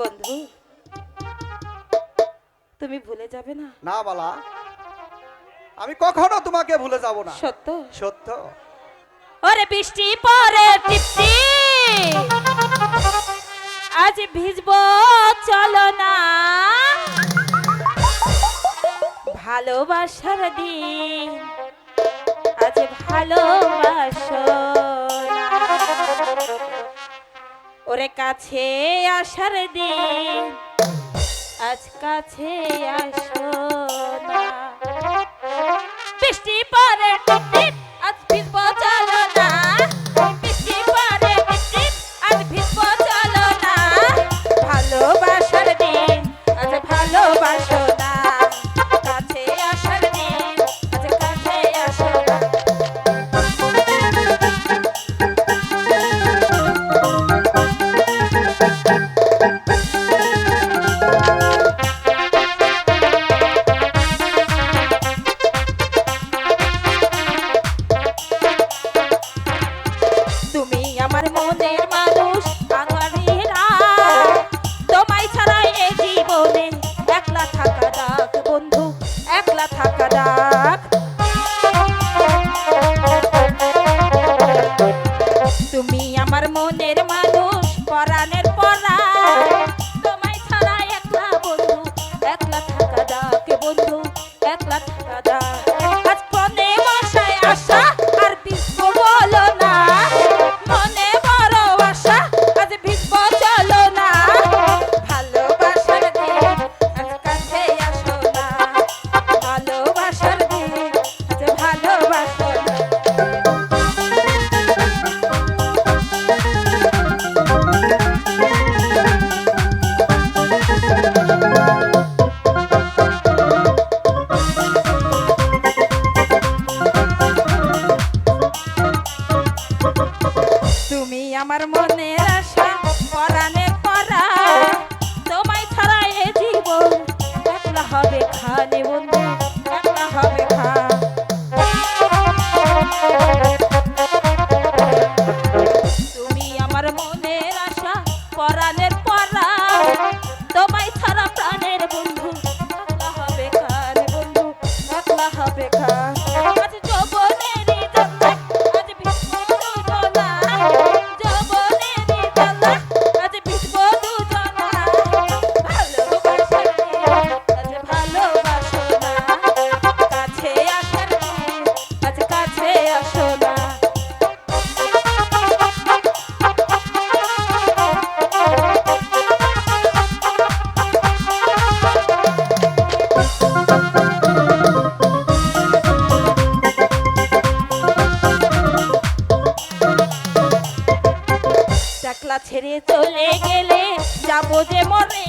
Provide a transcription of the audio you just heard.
বন্ধু তুমি ভুলে যাবে না। না বালা আমি কখনো তোমাকে ভুলে যাব না। সত্য? সত্য। ওরে বৃষ্টি পরে টিপটি আজ ভিজবো চলো না। ভালোবাসার দিন আজ ভালো কাল কাছে আসার দিন। আজ কাছে আসো না। বৃষ্টি পরে gorda. তুমি আমার মনের আশা পরাণে পরা। তোমায় ছাড়া এ জীবন। একলা হবে খানে বন্ধু, একলা হবে খা ছেড়ে চলে গেলে যাব যে মরে।